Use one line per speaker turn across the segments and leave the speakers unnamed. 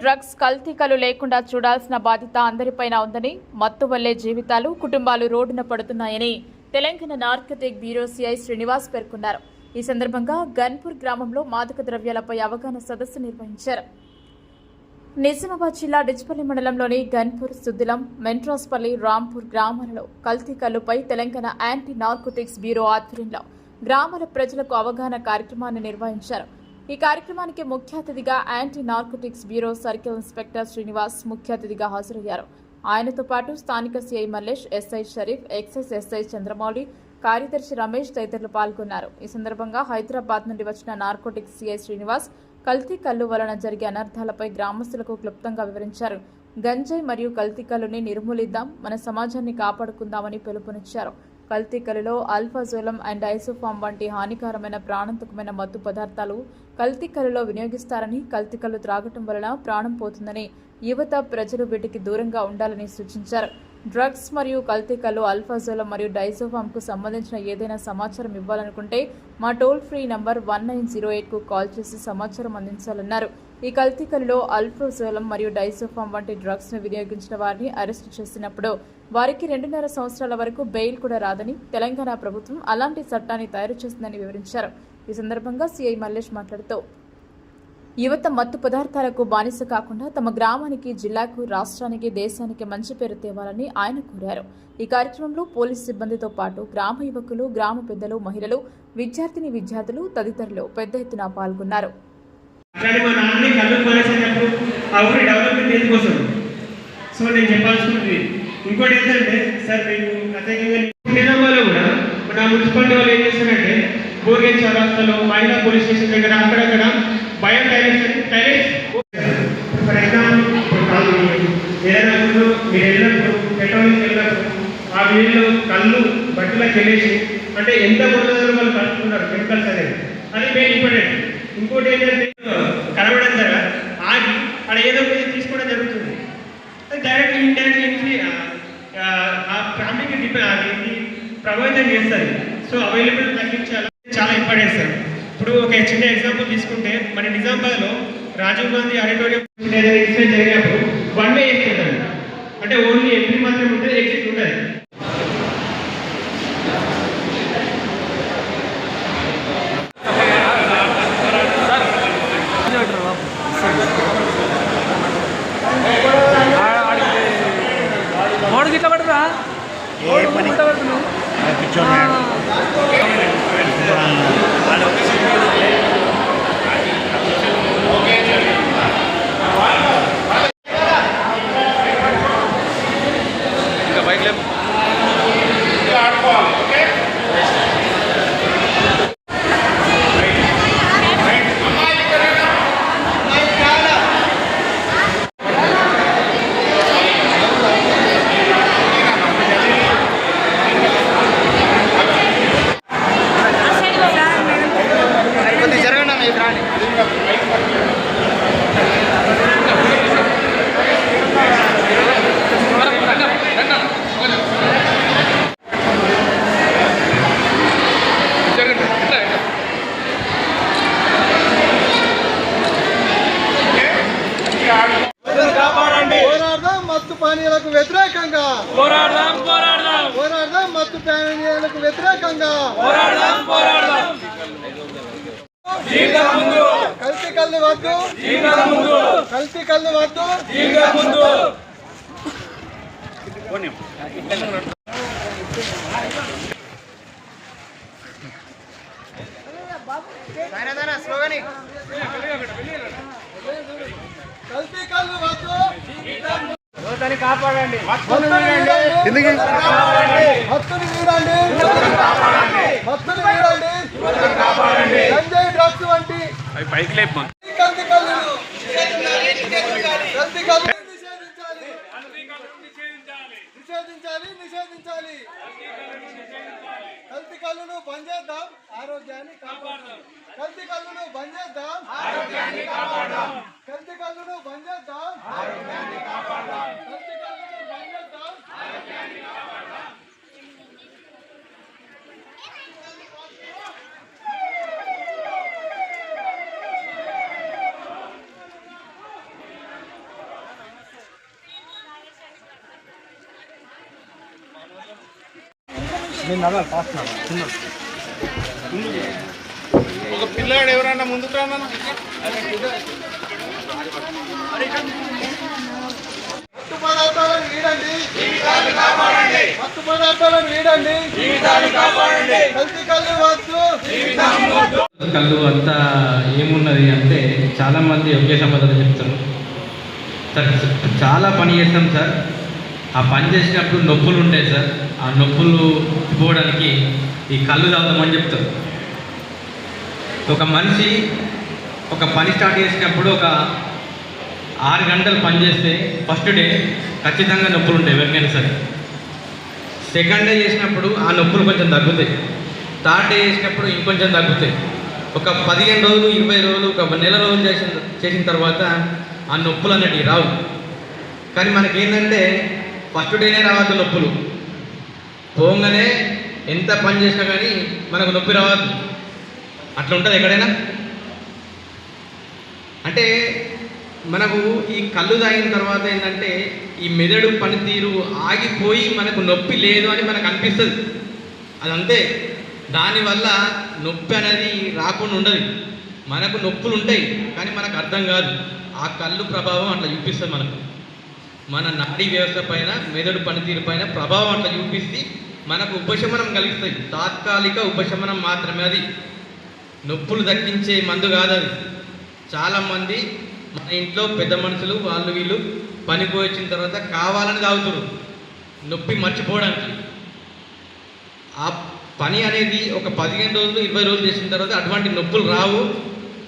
Drugs కల్తీకలు లేకుండా చూడాల్సిన బాధ్యత అందరిపైన ఉందని మత్తు వల్లే జీవితాలు కుటుంబాలు రోడ్డున పడుతున్నాయని Telangana narcotic bureau CI Srinivas పేర్కొన్నారు. ఈ సందర్భంగా గన్పూర్ గ్రామంలో మాదక ద్రవ్యాలపై అవగాహన సదస్సు నిర్వహించారు. నిజామాబాద్ జిల్లా డిచ్పల్లి మండలంలోని గన్పూర్ సుద్దిలం మెంట్రాస్పల్లి రాంపూర్ గ్రామాలలో కల్తీ కల్లుపై తెలంగాణ యాంటీ నార్కోటిక్స్ బ్యూరో ఆధ్వర్యంలో గ్రామాల ప్రజలకు అవగాహన కార్యక్రమాన్ని నిర్వహించారు. ఈ కార్యక్రమానికి ముఖ్య అతిథిగా anti narcotics bureau circle inspector Srinivas ముఖ్య అతిథిగా హాజరయ్యారు. ఆయనతో పాటు స్థానిక CI Mallesh SI Sharif excise SI Chandramouli కార్యదర్శి రమేష్ తదితరులు పాల్గొన్నారు. ఈ సందర్భంగా హైదరాబాద్ నుండి వచ్చిన నార్కోటిక్స్ సిఐ శ్రీనివాస్ కల్తీ కల్లు వలన జరిగే అనర్థాలపై గ్రామస్తులకు క్లుప్తంగా వివరించారు. గంజాయి మరియు కల్తీ కల్లుని నిర్మూలిద్దాం మన సమాజాన్ని కాపాడుకుందామని పిలుపునిచ్చారు. కల్తీ అల్ఫాజోలం అండ్ ఐసోఫామ్ వంటి హానికరమైన ప్రాణాంతకమైన మత్తు పదార్థాలు కల్తీ వినియోగిస్తారని కల్తీ త్రాగటం వలన ప్రాణం పోతుందని యువత ప్రజలు వీటికి దూరంగా ఉండాలని సూచించారు. డ్రగ్స్ మరియు కల్తీ అల్ఫాజోలం మరియు డైజోఫామ్కు సంబంధించిన ఏదైనా సమాచారం ఇవ్వాలనుకుంటే మా toll free number one nine zero ఎయిట్కు call చేసి సమాచారం అందించాలన్నారు. ఈ కల్తీ అల్ఫ్రోజోలం మరియు డైసోఫామ్ వంటి డ్రగ్స్ను వినియోగించిన వారిని అరెస్టు చేసినప్పుడు వారికి రెండున్నర సంవత్సరాల వరకు బెయిల్ కూడా రాదని తెలంగాణ ప్రభుత్వం అలాంటి చట్టాన్ని తయారు చేసిందని వివరించారు. ఈ సందర్భంగా సీఐ మల్లేష్ మాట్లాడుతూ యువత మత్తు పదార్థాలకు బానిస కాకుండా తమ గ్రామానికి జిల్లాకు రాష్ట్రానికి దేశానికి మంచి పేరు తేవాలని ఆయన కోరారు. ఈ కార్యక్రమంలో పోలీస్ సిబ్బందితో పాటు గ్రామ యువకులు గ్రామ పెద్దలు మహిళలు విద్యార్థిని విద్యార్థులు తదితరులు పెద్ద ఎత్తున పాల్గొన్నారు.
అట్లానే మా నాన్నని కళ్ళు మానేసేటప్పుడు ఆ ఊరి డెవలప్మెంట్ ఎందుకు వస్తుంది సో నేను చెప్పాల్సింది ఇంకోటి ఏంటంటే సార్ మేము ప్రత్యేకంగా నిజామాబాద్లో కూడా మన మున్సిపాలిటీ వాళ్ళు ఏం చేస్తారంటే బోర్గేజ్ చౌరాస్తాలో మహిళా పోలీస్ స్టేషన్ దగ్గర అక్కడక్కడ bio toilets toilets for example కాదు. ఏదైనా ఊళ్ళో మీరు వెళ్ళినప్పుడు పెట్రోలింగ్ వెళ్ళినప్పుడు ఆ వీళ్ళు కళ్ళు బట్టలకు వెళ్ళేసి అంటే ఎంత కొడుతుందో వాళ్ళు కలుపుతున్నారు కెమికల్స్ అనేది. అది మెయిన్ ఇంపార్టెంట్ ఇంకోటి ఏంటంటే అది ఆ ఫ్యామిలీకి డిపెండ్ అది ప్రభావితం చేస్తుంది. సో అవైలబుల్ తగ్గించాలి చాలా ఇంపార్టెంట్ సార్ ఇప్పుడు ఒక చిన్న ఎగ్జాంపుల్ తీసుకుంటే మన నిజామాబాద్లో రాజీవ్ గాంధీ ఆడిటోరియం ఇన్సిడెంట్ జరిగినప్పుడు వన్ వే వేస్తుంటారు అంటే. ఓన్లీ ఎంపీ మాత్రమే ఉంటుంది ఎగ్జిట్ ఉంటుంది
మోడు గిట్ల పడరా
ఏ పని కూర్చోన్నాడు
ఇంకా బైక్ లేపు
పోరాడదాం మత్తు పానీయాలకు వ్యతిరేకంగా
పోరాడదాం పోరాడదాం
పోరాడదాం మత్తు పానీయాలకు వ్యతిరేకంగా
పోరాడదాం పోరాడదాం జీవితం ముందు
కల్తీ కళ్ళు వద్దు
జీవితం ముందు
కల్తీ కళ్ళు వద్దు
జీవితం ముందు
కల్తీ కళ్ళు వద్దు
కాపాడండి.
హత్తుని వీడండి హత్తుని వీడండి హత్తుని వీడండి గంజాయి డ్రగ్స్ వంటి
అవి పైకి లేపు
కల్తీ కళ్ళు కల్తీ కళ్ళు నిషేధించాలి నిషేధించాలి నిషేధించాలి. కల్తీ కళ్ళును బంద్ చేద్దాం ఆరోగ్యాన్ని కాపాడదాం. కల్తీ కళ్ళును బంద్ చేద్దాం ఆరోగ్యాన్ని కాపాడదాం. కల్తీ కళ్ళును బంద్ చేద్దాం ఆరోగ్యాన్ని కాపాడదాం. కల్తీ కళ్ళును బంద్ చేద్దాం.
ఒక పిల్లాడు ఎవరన్నా ముందుకు రానా
మత్తు పదార్థాలను వీడండి మత్తు పదార్థాలను వీడండి కల్తీ కళ్ళు వద్దు.
కళ్ళు అంతా ఏమున్నది అంటే చాలామంది ఒకే సమాధానం చెప్తారు సార్ చాలా పని చేస్తాం సార్. ఆ పని చేసినప్పుడు నొప్పులు ఉంటాయి సార్. ఆ నొప్పులు పోవడానికి ఈ కళ్ళు తాగుతామని చెప్తారు. ఒక మనిషి ఒక పని స్టార్ట్ చేసినప్పుడు ఒక ఆరు గంటలు పని చేస్తే ఫస్ట్ డే ఖచ్చితంగా నొప్పులు ఉంటాయి ఎవరికైనా సరే. సెకండ్ డే చేసినప్పుడు ఆ నొప్పులు కొంచెం తగ్గుతాయి. థర్డ్ డే చేసినప్పుడు ఇంకొంచెం తగ్గుతాయి. ఒక పదిహేను రోజులు ఇరవై రోజులు ఒక నెల రోజులు చేసిన చేసిన తర్వాత ఆ నొప్పులు అనేటివి రావు. కానీ మనకి ఏంటంటే ఫస్ట్ డేనే రావద్దు నొప్పులు. పోగానే ఎంత పని చేసినా కానీ మనకు నొప్పి రావద్దు అట్లా ఉంటుంది ఎక్కడైనా? అంటే మనకు ఈ కళ్ళు తాగిన తర్వాత ఏంటంటే ఈ మెదడు పనితీరు ఆగిపోయి మనకు నొప్పి లేదు అని మనకు అనిపిస్తుంది. అది అంతే దానివల్ల నొప్పి అనేది రాకుండా ఉండదు. మనకు నొప్పులు ఉంటాయి కానీ మనకు అర్థం కాదు. ఆ కళ్ళు ప్రభావం అట్లా చూపిస్తుంది మనకు. మన నాడీ వ్యవస్థ పైన మెదడు పనితీరు పైన ప్రభావం అట్లా చూపిస్తే మనకు ఉపశమనం కలిగిస్తాయి. తాత్కాలిక ఉపశమనం మాత్రమే అది. నొప్పులు దక్కించే మందు కాదు అది చాలామంది మన ఇంట్లో పెద్ద మనుషులు వాళ్ళు వీళ్ళు పని పోయి తర్వాత కావాలని తాగుతారు. నొప్పి మర్చిపోవడానికి. ఆ పని అనేది ఒక పదిహేను రోజులు ఇరవై రోజులు చేసిన తర్వాత అటువంటి నొప్పులు రావు.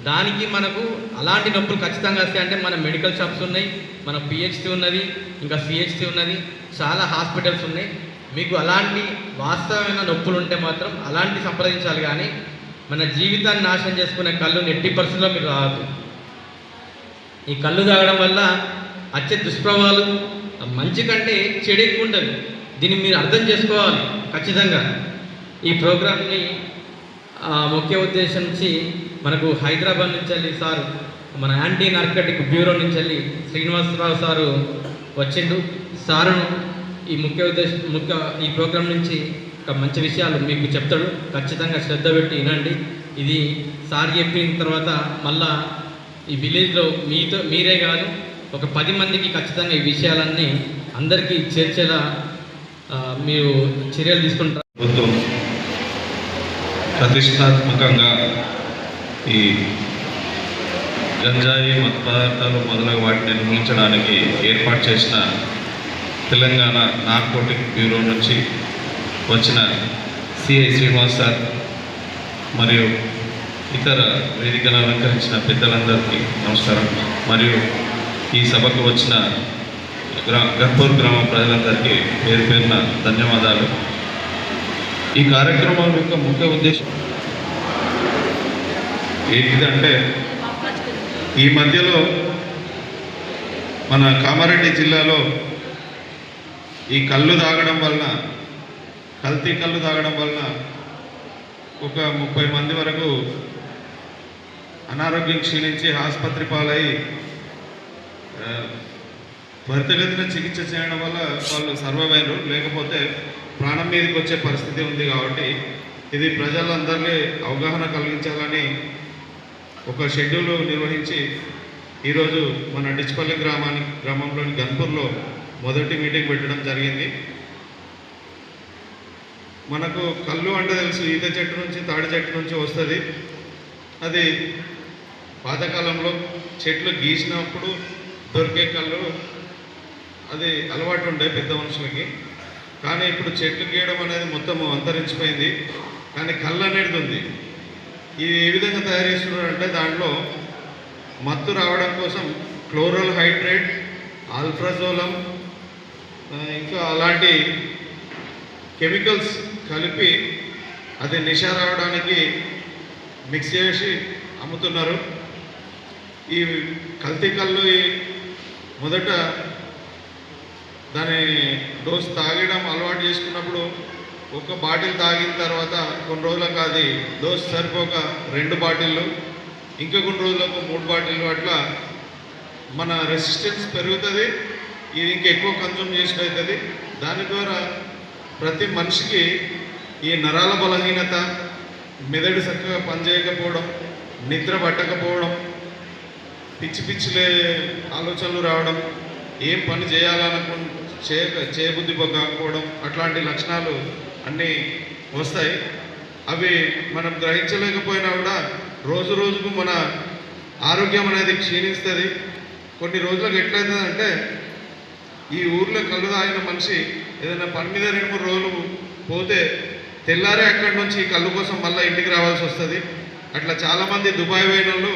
దానికి మనకు అలాంటి నొప్పులు ఖచ్చితంగా వస్తాయి. అంటే మన మెడికల్ షాప్స్ ఉన్నాయి మన పిహెచ్సి ఉన్నది ఇంకా సిహెచ్సి ఉన్నది చాలా హాస్పిటల్స్ ఉన్నాయి. మీకు అలాంటి వాస్తవమైన నొప్పులు ఉంటే మాత్రం అలాంటి సంప్రదించాలి కానీ మన జీవితాన్ని నాశనం చేసుకునే కళ్ళు ఎట్టి పరిస్థితుల్లో మీరు రాదు ఈ కళ్ళు తాగడం వల్ల వచ్చే దుష్ప్రభావాలు మంచి కంటే చెడు ఎక్కువ ఉంటుంది దీన్ని మీరు అర్థం చేసుకోవాలి ఖచ్చితంగా. ఈ ప్రోగ్రామ్ని ఆ, ముఖ్య ఉద్దేశం నుంచి మనకు హైదరాబాద్ నుంచి వెళ్ళి సార్ మన యాంటీ నార్కటిక్ బ్యూరో నుంచి వెళ్ళి శ్రీనివాసరావు సారు వచ్చిండు. సారును ఈ ముఖ్య ఉద్దేశం ముఖ్య ఈ ప్రోగ్రాం నుంచి ఒక మంచి విషయాలు మీకు చెప్తాడు. ఖచ్చితంగా శ్రద్ధ పెట్టి వినండి. ఇది సార్ చెప్పిన తర్వాత మళ్ళా ఈ విలేజ్లో మీతో మీరే కాదు ఒక పది మందికి ఖచ్చితంగా ఈ విషయాలన్నీ అందరికీ చేర్చేలా మీరు చర్యలు తీసుకుంటారు.
ప్రభుత్వం ప్రతిష్టాత్మకంగా ఈ గంజాయి మత్ పదార్థాలు మొదలగు వాటిని నిర్మూలించడానికి ఏర్పాటు చేసిన తెలంగాణ నార్కోటిక్ బ్యూరో నుంచి వచ్చిన సిఐ శ్రీనివాస్ సార్ మరియు ఇతర వేదికను అలంకరించిన పెద్దలందరికీ నమస్కారం. మరియు ఈ సభకు వచ్చిన గ్రా గర్పూర్ గ్రామ ప్రజలందరికీ పేరు పేరున ధన్యవాదాలు. ఈ కార్యక్రమం యొక్క ముఖ్య ఉద్దేశం ఏంటిదంటే ఈ మధ్యలో మన కామారెడ్డి జిల్లాలో ఈ కళ్ళు తాగడం వలన కల్తీ కళ్ళు తాగడం వలన ఒక ముప్పై మంది వరకు అనారోగ్యం క్షీణించి ఆసుపత్రి పాలై త్వరితగతిన చికిత్స చేయడం వల్ల వాళ్ళు సర్వైవ్ లేకపోతే ప్రాణం మీదకి వచ్చే పరిస్థితి ఉంది కాబట్టి ఇది ప్రజలందరినీ అవగాహన కలిగించాలని ఒక షెడ్యూల్ నిర్వహించి ఈరోజు మన డిచ్పల్లి గ్రామానికి గ్రామంలోని గన్పూర్లో మొదటి మీటింగ్ పెట్టడం జరిగింది. మనకు కళ్ళు అంటే తెలుసు ఈత చెట్టు నుంచి తాడి చెట్టు నుంచి వస్తుంది. అది పాతకాలంలో చెట్లు గీసినప్పుడు దొరికే కళ్ళు అది అలవాటు ఉండే పెద్ద మనుషులకి. కానీ ఇప్పుడు చెట్లు గీయడం అనేది మొత్తం అంతరించిపోయింది. కానీ కళ్ళు అనేది ఉంది. ఇది ఏ విధంగా తయారు చేస్తున్నారు అంటే దాంట్లో మత్తు రావడం కోసం క్లోరల్ హైడ్రేట్ ఆల్ఫ్రాజోలం ఇంకా అలాంటి కెమికల్స్ కలిపి అది నిషా రావడానికి మిక్స్ చేసి అమ్ముతున్నారు. ఈ కల్తీ కళ్ళు మొదట దాని డోస్ తాగడం అలవాటు చేసుకున్నప్పుడు ఒక బాటిల్ తాగిన తర్వాత కొన్ని రోజులకు అది డోస్ సరిపోక రెండు బాటిళ్ళు ఇంకా కొన్ని రోజులకు మూడు బాటిళ్ళు అట్లా మన రెసిస్టెన్స్ పెరుగుతుంది. ఇది ఇంకా ఎక్కువ కన్జ్యూమ్ చేసినట్టు అవుతుంది దాని ద్వారా ప్రతి మనిషికి ఈ నరాల బలహీనత మెదడు చక్కగా పనిచేయకపోవడం నిద్ర పట్టకపోవడం పిచ్చి పిచ్చిలే ఆలోచనలు రావడం ఏం పని చేయాలనుకు చేయ చేయబుద్ధి కాకపోవడం అట్లాంటి లక్షణాలు అన్నీ వస్తాయి. అవి మనం గ్రహించలేకపోయినా కూడా రోజు రోజుకు మన ఆరోగ్యం అనేది క్షీణిస్తుంది. కొన్ని రోజులకు ఎట్లయితుందంటే ఈ ఊర్లో కళ్ళు తాగిన మనిషి ఏదైనా పని మీద రెండు మూడు రోజులు పోతే తెల్లారే అక్కడి నుంచి ఈ కళ్ళు కోసం మళ్ళీ ఇంటికి రావాల్సి వస్తుంది. అట్లా చాలామంది దుబాయ్ పోయిన వాళ్ళు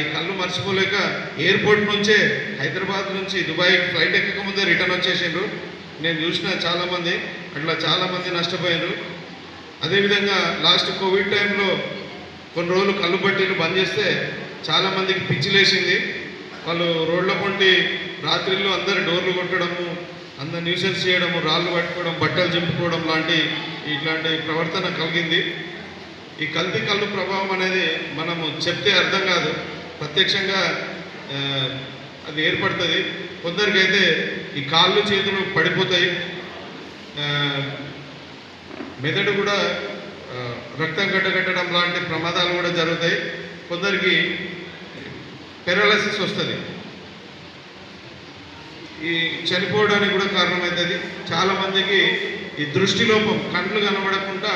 ఈ కళ్ళు మర్చిపోలేక ఎయిర్పోర్ట్ నుంచే హైదరాబాద్ నుంచి దుబాయ్ ఫ్లైట్ ఎక్కక ముందే రిటర్న్ వచ్చేసిండ్రు. నేను చూసిన చాలామంది అట్లా చాలామంది నష్టపోయారు అదేవిధంగా లాస్ట్ కోవిడ్ టైంలో కొన్ని రోజులు కళ్ళు పట్టీలు బంద్ చేస్తే చాలామందికి పిచ్చిలేసింది వాళ్ళు రోడ్ల పొంటి రాత్రిళ్ళు అందరు డోర్లు కొట్టడము అందరు న్యూసెన్స్ చేయడము రాళ్ళు పట్టుకోవడం బట్టలు చెప్పుకోవడం లాంటి ఇట్లాంటి ప్రవర్తన కలిగింది. ఈ కల్తీ కళ్ళు ప్రభావం అనేది మనము చెప్తే అర్థం కాదు. ప్రత్యక్షంగా అది ఏర్పడుతుంది. కొందరికైతే ఈ కాళ్ళు చేతులు పడిపోతాయి. మెదడు కూడా రక్తం గడ్డగట్టడం లాంటి ప్రమాదాలు కూడా జరుగుతాయి. కొందరికి పెరాలసిస్ వస్తుంది. ఈ చనిపోవడానికి కూడా కారణమవుతుంది చాలామందికి ఈ దృష్టిలోపం కండ్లు కనబడకుండా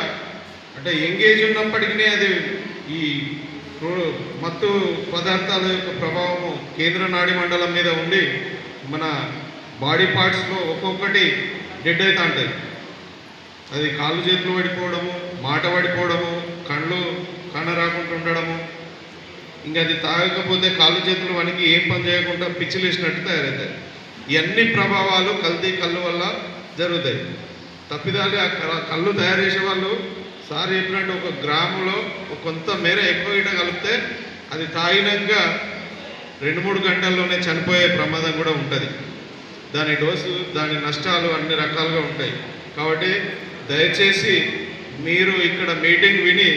అంటే ఎంగేజ్ ఉన్నప్పటికీ అది ఈ మత్తు పదార్థాల యొక్క ప్రభావము కేంద్ర నాడి మండలం మీద ఉండి మన బాడీ పార్ట్స్లో ఒక్కొక్కటి డెడ్ అవుతూ ఉంటుంది. అది కాళ్ళు చేతులు పడిపోవడము మాట పడిపోవడము కళ్ళు కన రాకుండా ఉండడము ఇంకా అది తాగకపోతే కాళ్ళు చేతులు వానికి ఏం పని చేయకుండా పిచ్చిలేసినట్టు తయారవుతాయి. ఇవన్నీ ప్రభావాలు కల్తీ కళ్ళు వల్ల జరుగుతాయి. తప్పిదాలు ఆ కళ్ళు తయారు చేసే వాళ్ళు సార్ చెప్పినట్టు ఒక గ్రాములో ఒక కొంత మేర ఎక్కువ ఇట కలిపితే అది తాగినాక రెండు మూడు గంటల్లోనే చనిపోయే ప్రమాదం కూడా ఉంటుంది. దాని డోసు దాని నష్టాలు అన్ని రకాలుగా ఉంటాయి. కాబట్టి దయచేసి మీరు ఇక్కడ మీటింగ్ విని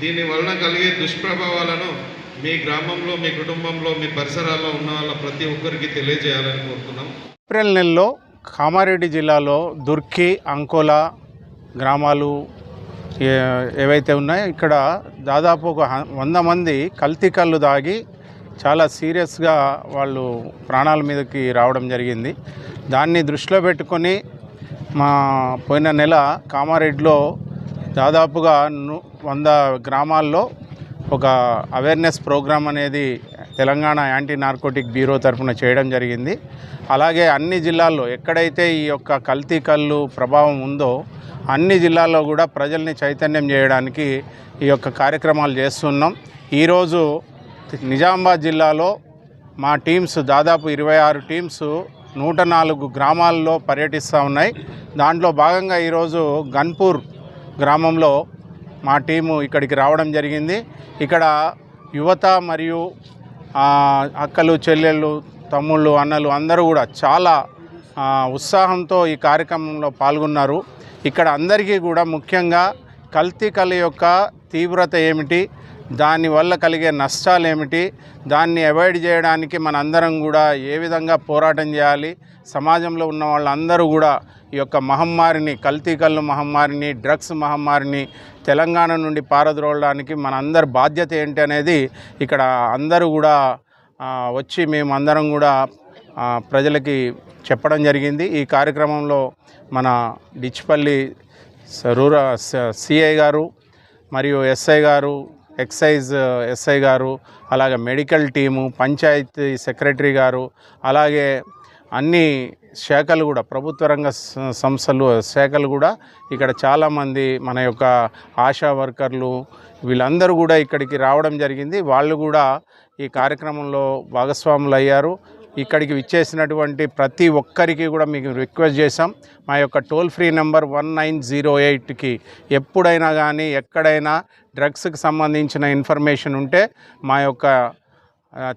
దీని వలన కలిగే దుష్ప్రభావాలను మీ గ్రామంలో మీ కుటుంబంలో మీ పరిసరాల్లో ఉన్న వాళ్ళ ప్రతి ఒక్కరికి తెలియజేయాలని కోరుతున్నాం.
ఏప్రిల్ నెలలో కామారెడ్డి జిల్లాలో దుర్కి అంకోలా గ్రామాలు ఏవైతే ఉన్నాయో ఇక్కడ దాదాపు ఒక వంద మంది కల్తీ కళ్ళు దాగి చాలా సీరియస్గా వాళ్ళు ప్రాణాల మీదకి రావడం జరిగింది. దాన్ని దృష్టిలో పెట్టుకొని మా పోయిన నెల కామారెడ్డిలో దాదాపుగా వంద గ్రామాల్లో ఒక అవేర్నెస్ ప్రోగ్రామ్ అనేది తెలంగాణ యాంటీ నార్కోటిక్ బ్యూరో తరఫున చేయడం జరిగింది. అలాగే అన్ని జిల్లాల్లో ఎక్కడైతే ఈ యొక్క కల్తీ కళ్ళు ప్రభావం ఉందో అన్ని జిల్లాల్లో కూడా ప్రజల్ని చైతన్యం చేయడానికి ఈ యొక్క కార్యక్రమాలు చేస్తున్నాం. ఈరోజు నిజామాబాద్ జిల్లాలో మా టీమ్స్ దాదాపు ఇరవై ఆరు టీమ్స్ నూట నాలుగు గ్రామాల్లో పర్యటిస్తూ ఉన్నాయి. దాంట్లో భాగంగా ఈరోజు గన్పూర్ గ్రామంలో మా టీము ఇక్కడికి రావడం జరిగింది. ఇక్కడ యువత మరియు అక్కలు చెల్లెళ్ళు తమ్ముళ్ళు అన్నలు అందరూ కూడా చాలా ఉత్సాహంతో ఈ కార్యక్రమంలో పాల్గొన్నారు. ఇక్కడ అందరికీ కూడా ముఖ్యంగా కల్తీ కళ యొక్క తీవ్రత ఏమిటి దానివల్ల కలిగే నష్టాలు ఏమిటి దాన్ని అవాయిడ్ చేయడానికి మన అందరం కూడా ఏ విధంగా పోరాటం చేయాలి సమాజంలో ఉన్న వాళ్ళందరూ కూడా ఈ యొక్క మహమ్మారిని కల్తీ కళ్ళు మహమ్మారిని డ్రగ్స్ మహమ్మారిని తెలంగాణ నుండి పారద్రోలడానికి మన అందరి బాధ్యత ఏంటి అనేది ఇక్కడ అందరూ కూడా వచ్చి మేము అందరం కూడా ప్రజలకి చెప్పడం జరిగింది. ఈ కార్యక్రమంలో మన డిచ్పల్లి స- రూరా సిఐ గారు మరియు ఎస్ఐ గారు ఎక్సైజ్ ఎస్ఐ గారు అలాగే మెడికల్ టీము పంచాయతీ సెక్రటరీ గారు అలాగే అన్ని శాఖలు కూడా ప్రభుత్వ రంగ సంస్థలు శాఖలు కూడా ఇక్కడ చాలామంది మన యొక్క ఆశా వర్కర్లు వీళ్ళందరూ కూడా ఇక్కడికి రావడం జరిగింది. వాళ్ళు కూడా ఈ కార్యక్రమంలో భాగస్వాములు అయ్యారు. ఇక్కడికి విచ్చేసినటువంటి ప్రతి ఒక్కరికి కూడా మీకు రిక్వెస్ట్ చేశాం. మా యొక్క toll free number one nine zero ఎయిట్కి ఎప్పుడైనా కానీ ఎక్కడైనా డ్రగ్స్కి సంబంధించిన ఇన్ఫర్మేషన్ ఉంటే మా యొక్క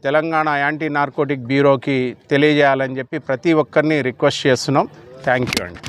తెలంగాణ యాంటీ నార్కోటిక్ బ్యూరోకి తెలియజేయాలని చెప్పి ప్రతి ఒక్కరిని రిక్వెస్ట్ చేస్తున్నాం. థ్యాంక్ యూ అండి.